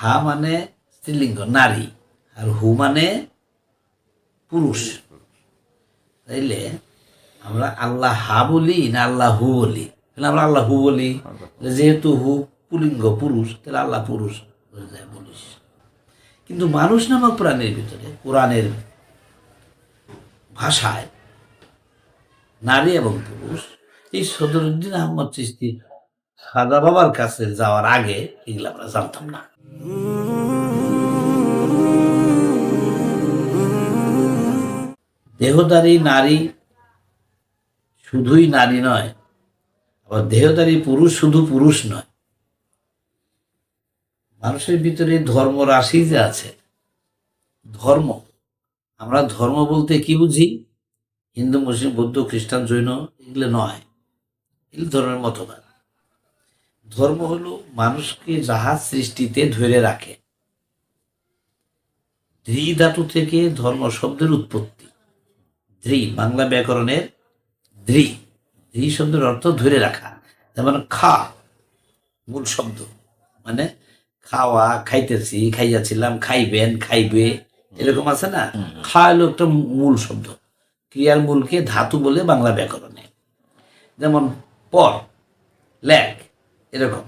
হা মানে স্ত্রীলিঙ্গ, নারী, আর হু মানে পুরুষ। তাইলে আমরা আল্লাহ হা বলি না আল্লাহ হু বলি? তাহলে আমরা আল্লাহ হু বলি। যেহেতু হু পুলিঙ্গ, পুরুষ, তাহলে আল্লাহ পুরুষ বলিস। কিন্তু মানুষ নামক প্রাণীর ভিতরে, কোরআনের ভাষায় নারী এবং পুরুষ, এই সদরুদ্দিন আহমদ চিস্তি সাদা বাবার কাছে যাওয়ার আগে এগুলো আমরা জানতাম না। দেহধারী নারী শুধুই নারী নয়, আবার দেহধারী পুরুষ শুধু পুরুষ নয়। মানুষের ভিতরে ধর্ম রাশি যে আছে, ধর্ম, আমরা ধর্ম বলতে কি বুঝি? হিন্দু, মুসলিম, বৌদ্ধ, খ্রিস্টান, জৈন, এগুলো নয়। এগুলো ধর্মের মতবাদ। ধর্ম হলো মানুষকে যাহা সৃষ্টিতে ধরে রাখে। ধৃ ধাতু থেকে ধর্ম শব্দের উৎপত্তি। ধৃ বাংলা ব্যাকরণের ধৃ ধৃ শব্দের অর্থ ধরে রাখা। যেমন খা মূল শব্দ। মানে খাওয়া খাইতেছি খাইয়াছিলাম খাইবেন খাইবে এরকম আছে না? খা হলো একটা মূল শব্দ। ক্রিয়ার মূলকে ধাতু বলে বাংলা ব্যাকরণে। যেমন পর ল্যাক এরকম।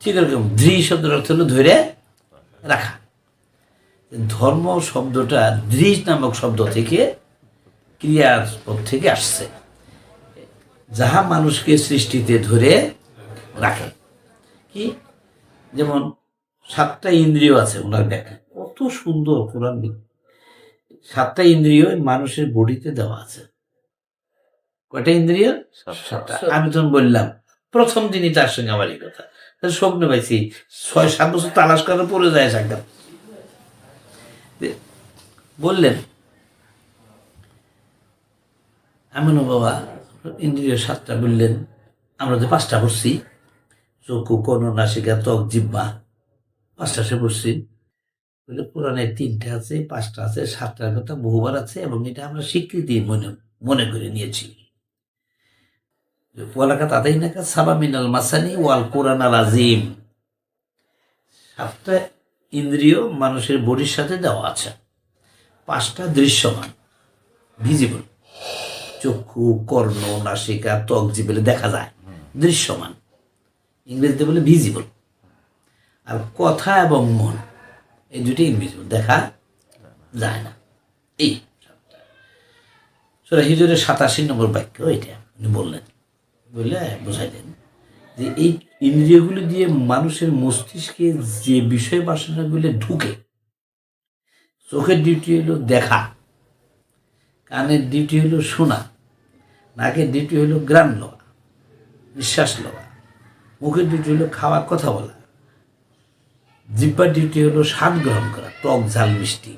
ঠিক এরকম। ধৃ শব্দের অর্থ হলো ধরে রাখা। ধর্ম শব্দটা দৃশ নামক শব্দ থেকে ক্রিয়ার থেকে আসছে। যাহা মানুষকে সৃষ্টিতে ধরে রাখে। কি? যেমন সাতটা ইন্দ্রিয় আছে ওনার ব্যাখ্যা। কত সুন্দর কোরআন সাতটা ইন্দ্রিয় মানুষের বডিতে দেওয়া আছে। কয়টা ইন্দ্রিয়? সাতটা। আমি তখন বললাম প্রথম দিনই তার সঙ্গে আমার এই কথা। স্বপ্ন পাইছি। ছয় সাত বছর তালাশ করার পরে যায় সাক্ষাৎ বললেন এমনও বাবা ইন্দ্রিয় সাতটা বললেন, আমরা যে পাঁচটা পড়ছি চক্ষু কর্ণ, নাসিকা, ত্বক জিব্বা পাঁচটা সে পড়ছি। বলে, পুরাণে তিনটে আছে, পাঁচটা আছে সাতটার কথা বহুবার আছে এবং এটা আমরা স্বীকৃতি মনে মনে করে নিয়েছি। ওয়ালাকা তাতেই নাকা সাবা মিনাল মাসানি ওয়াল কোরআন আল আজিম। সাতটা ইন্দ্রিয় মানুষের বডির সাথে দেওয়া আছে। পাঁচটা দৃশ্যমান, ভিজিবল। চক্ষু, কর্ণ, নাসিকা, ত্বক জিবেলে দেখা যায়, দৃশ্যমান। ইংরেজিতে বলে ভিজিবল আর কথা এবং মন, এই দুটি ইনভিজিবল দেখা যায় না। এই সুরা হিজরের সাতাশি নম্বর বাক্য এটা, উনি বললেন। বললে বোঝাইলেন যে এই ইন্দ্রিয়গুলি দিয়ে মানুষের মস্তিষ্কে যে বিষয় বাসনাগুলো ঢুকে, চোখের ডিউটি হলো দেখা, কানের ডিউটি হলো শোনা নাকের ডিউটি হলো গ্রাম লওয়া নিঃশ্বাস লওয়া। মুখের ডিউটি হলো খাওয়ার কথা বলা। জিব্বার ডিউটি হলো স্বাদ গ্রহণ করা, টক ঝাল মিষ্টি।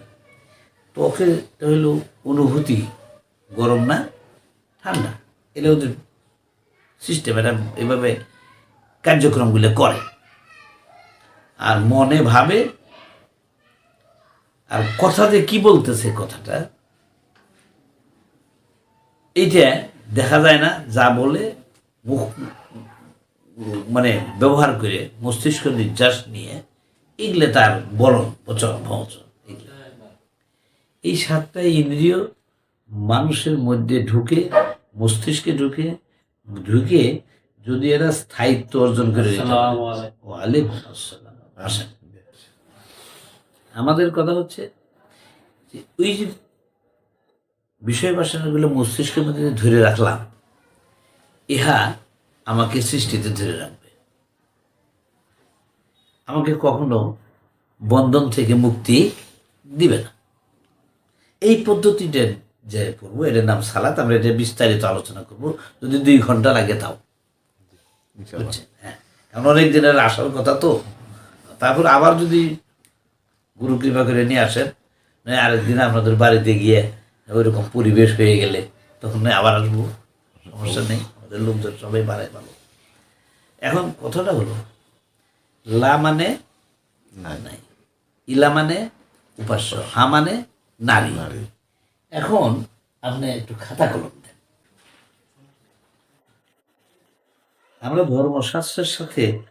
ত্বকের হলো অনুভূতি, গরম না, ঠান্ডা। এটা ওদের সিস্টেম এটা এভাবে কার্যক্রমগুলো করে। আর মনে ভাবে, আর কথাতে কি বলতেছে কথাটা? এইটা দেখা যায় না যা বলে মুখ মানে ব্যবহার করে মস্তিষ্ক নির্যাস নিয়ে এগুলো তার বলন বচন ভচন এই সাতটা ইন্দ্রিয় মানুষের মধ্যে ঢুকে মস্তিষ্কে ঢুকে ঢুকে যদি এরা স্থায়িত্ব অর্জন করে ওয়ালাইকুম আসসালাম। আসেন। আমাদের কথা হচ্ছে যে ওই যে বিষয় বাসনাগুলো মস্তিষ্কের মধ্যে ধরে রাখলাম ইহা আমাকে সৃষ্টিতে ধরে রাখবে। আমাকে কখনো বন্ধন থেকে মুক্তি দিবে না। এই পদ্ধতিটা যে করব এটার নাম সালাত আমরা এটা বিস্তারিত আলোচনা করব। যদি দুই ঘণ্টা লাগে তাও। হ্যাঁ। কারণ অনেক দিনের আসার কথা তো। তারপর আবার যদি গুরু কৃপা করে নিয়ে আসেন নয় আরেকদিন আপনাদের বাড়িতে গিয়ে ওইরকম পরিবেশ হয়ে গেলে তখন আবার আসব সমস্যা নেই আমাদের লোকজন সবাই বাড়ায় পাবো এখন কথাটা হলো লা মানে নাই। ইলা মানে উপাস্য হা মানে নারী। এখন আপনি একটু খাতা কলম দেন। আমরা ধর্মশাস্ত্রের সাথে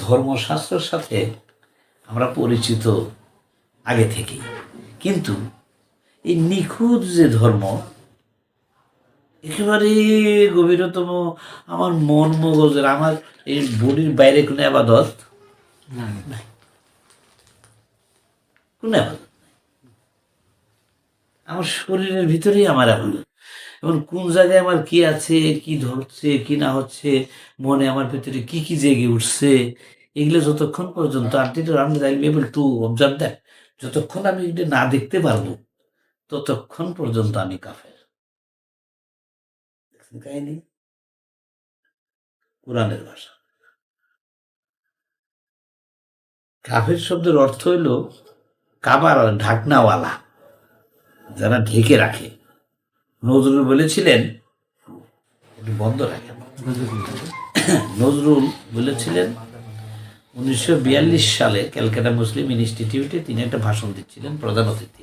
ধর্মশাস্ত্রের সাথে আমরা পরিচিত আগে থেকেই। কিন্তু এই নিখুঁত যে ধর্ম, একেবারে গভীরতম আমার মন মগজের, আমার এই বডির বাইরে কোনো আবাদত নাই। কোনো আবাদত আমার শরীরের ভিতরেই আমার আবাদত। এবং কোন জায়গায় আমার কি আছে, কি ধরছে, কি না হচ্ছে, মনে আমার ভিতরে কি কি জেগে উঠছে, এগুলো যতক্ষণ পর্যন্ত আনটিল আমি এবল টু অবজার্ভ দ্যাট যতক্ষণ আমি এটা না দেখতে পারব ততক্ষণ পর্যন্ত আমি কাফের। দেখছেন কাহিনী? কোরআনের ভাষা। কাফের শব্দের অর্থ হইল কাবার ঢাকনাওয়ালা, যারা ঢেকে রাখে। নজরুল বলেছিলেন বন্ধ রাখে নজরুল বলেছিলেন, উনিশশো বিয়াল্লিশ সালে ক্যালকাটা মুসলিম ইনস্টিটিউটে তিনি একটা ভাষণ দিচ্ছিলেন প্রধান অতিথি।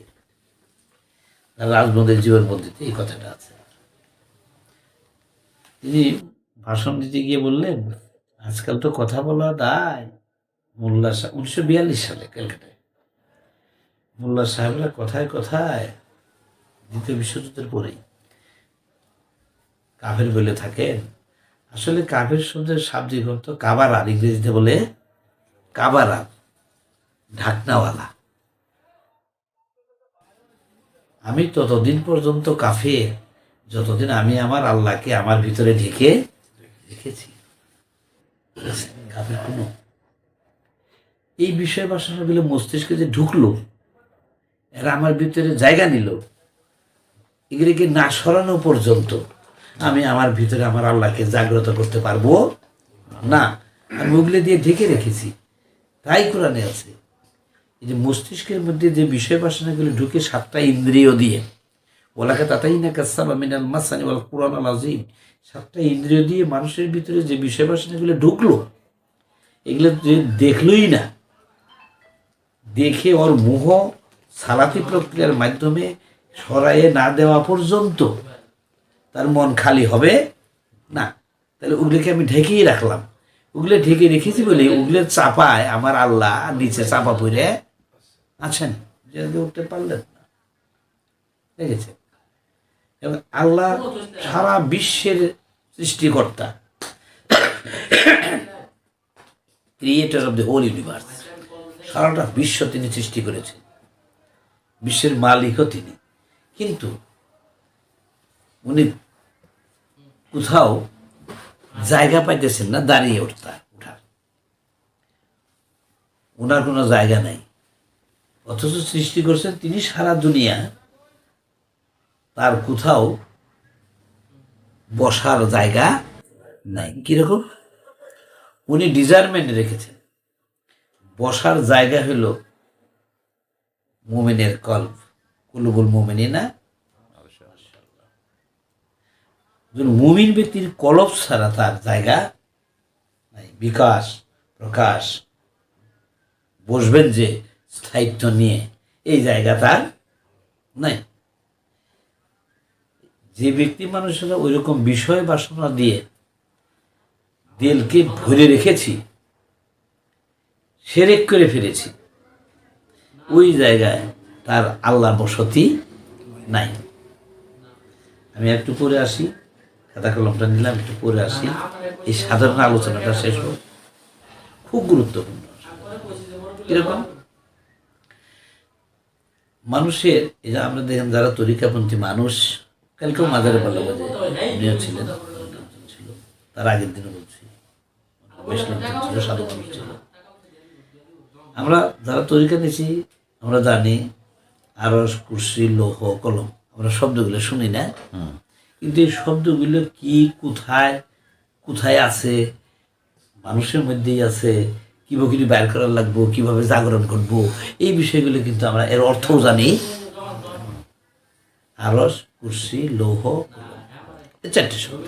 তার জীবন জীবনবন্দিতে এই কথাটা আছে। তিনি ভাষণ দিতে গিয়ে বললেন, আজকাল তো কথা বলা দায় মোল্লা সাহেব উনিশশো বিয়াল্লিশ সালে ক্যালকাটায়। মোল্লা সাহেবরা কথায় কথায় দ্বিতীয় বিশ্বযুদ্ধের পরেই কাফের বলে থাকেন, আসলে কাফের শব্দের শাব্দিক অর্থ কাবারার ইংরেজিতে বলে কাবারার ঢাকনাওয়ালা। আমি ততদিন পর্যন্ত কাফে যতদিন আমি আমার আল্লাহকে আমার ভিতরে ঢেকে রেখেছি। কাফের কোনো। এই বিষয় বাসনাগুলো মস্তিষ্কে যে ঢুকলো, এরা আমার ভিতরে জায়গা নিল। এগুলিকে না সরানো পর্যন্ত আমি আমার ভিতরে আমার আল্লাহকে জাগ্রত করতে পারব না। আমি ওগুলো দিয়ে ঢেকে রেখেছি। তাই কোরআনে আছে এই যে মস্তিষ্কের মধ্যে যে বিষয় বাসনাগুলো ঢুকে সাতটা ইন্দ্রিয় দিয়ে ওলাকে তাতাই না কাসাবা মিনাল মাসানি ওয়াল কোরআন আল আজিম সাতটা ইন্দ্রিয় দিয়ে মানুষের ভিতরে যে বিষয় বাসনাগুলো ঢুকলো, এগুলো যে দেখলোই না, দেখে ওর মোহ সালাতি প্রক্রিয়ার মাধ্যমে সরাইয়ে না দেওয়া পর্যন্ত তার মন খালি হবে না। তাহলে ওগুলোকে আমি ঢেকেই রাখলাম। ওগুলো ঢেকে রেখেছি বলে ওগুলো চাপায় আমার আল্লাহ নিচে চাপা পড়ে আছেন যে উঠতে পারলেন না। দেখেছে এবং আল্লাহ সারা বিশ্বের সৃষ্টিকর্তা creator of the whole universe সারাটা বিশ্ব তিনি সৃষ্টি করেছেন। বিশ্বের মালিকও তিনি। কিন্তু উনি কোথাও জায়গা পাইতেছেন না দাঁড়িয়ে উঠতা উঠার ওনার কোনো জায়গা নাই। অথচ সৃষ্টি করছেন তিনি সারা দুনিয়া, তার কোথাও বসার জায়গা নাই। কীরকম? উনি ডিজার্মেন্ট রেখেছেন। বসার জায়গা হলো মোমেনের কল্প। কুলুবুল মোমেনি না মুমিন ব্যক্তির কলব ছাড়া তার জায়গা নাই। বিকাশ, প্রকাশ। বসবেন যে স্থায়িত্ব নিয়ে এই জায়গা তার নাই। যে ব্যক্তি মানুষেরা ওই রকম বিষয় বাসনা দিয়ে দিলকে ভরে রেখেছি, সেরেক করে ফেলেছি, ওই জায়গায় তার আল্লাহ বসতি নাই। আমি একটু পরে আসি খাতা কলমটা নিলাম, একটু পরে আসি। এই সাধারণ আলোচনাটা শেষ হোক। খুব গুরুত্বপূর্ণ। কীরকম? মানুষের এই যে আমরা দেখেন যারা তরিকাপন্থী মানুষ কালকেও মাজারে বলা বাজে উনিও ছিলেন ছিল তার আগের দিনও বলছি বেশ লোকজন ছিল সাধু মানুষ ছিল। আমরা যারা তরিকা নিয়েছি আমরা জানি আরস কুর্সি লৌহ কলম আমরা শব্দগুলো শুনি না। কিন্তু এই শব্দগুলো কি কোথায় কোথায় আছে মানুষের মধ্যেই আছে কীভাবে বাইর করার লাগবো, কীভাবে জাগরণ ঘটবো এই বিষয়গুলো কিন্তু আমরা এর অর্থও জানি। আরস কুর্সি, লৌহ চারটি শব্দ।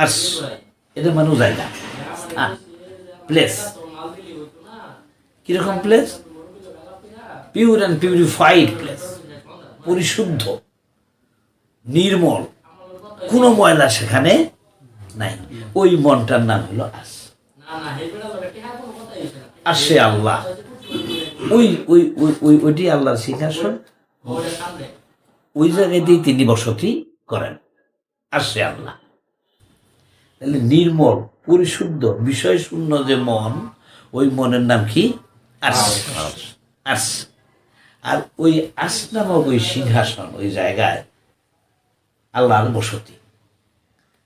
আর এটা মানুষ জায়গা প্লেস কীরকম place pure and purified place পরিশুদ্ধ, নির্মল। কোনো ময়লা সেখানে নাই। ওই মনটার নাম হলো আস আসে আল্লাহ। ওই ওই ওই ওই ওইটি আল্লাহর সিংহাসন। ওই জায়গাতেই তিনি বসতি করেন। আসে আল্লাহ। তাহলে নির্মল পরিশুদ্ধ বিষয় শূন্য যে মন ওই মনের নাম কি? আস আস আর ওই আস নামক ওই সিংহাসন ওই জায়গায় আল্লাহর বসতি।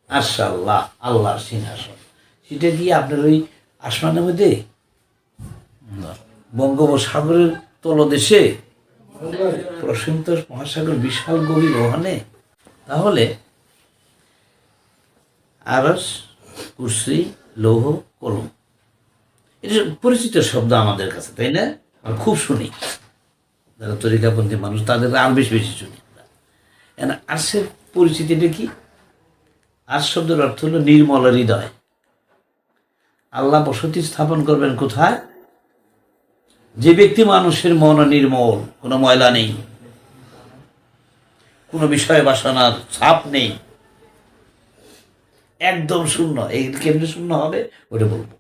আশা আল্লাহ আল্লাহর সিংহাসন। সেটা দিয়ে আপনার ওই আসমানের মধ্যে বঙ্গোপসাগরের তলদেশে প্রশান্ত মহাসাগর বিশাল গভীর ওখানে, তাহলে আরস, কুর্সি, লৌহ, কলম। এটা পরিচিত শব্দ আমাদের কাছে, তাই না? আমরা খুব শুনি। যারা তরিকাপন্থী মানুষ, তাদের আর বেশি বেশি শুনি আর্সের পরিচিতিটা কি? আর শব্দের অর্থ হলো নির্মল হৃদয়। আল্লাহ বসতি স্থাপন করবেন কোথায়? যে ব্যক্তি মানুষের মন নির্মল, কোনো ময়লা নেই, কোনো বিষয় বাসনার ছাপ নেই, একদম শূন্য। এই কেমনি শূন্য হবে? ওটা বলব।